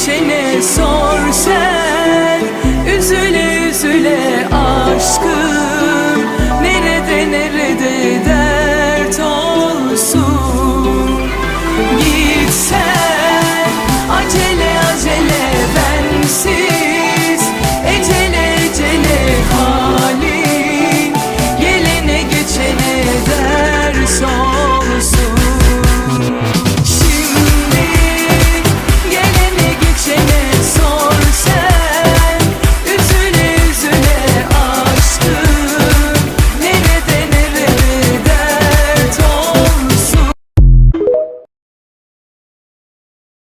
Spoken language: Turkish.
geçene sor sen. Üzüle üzüle aşkım Nerede nerede dert olsun?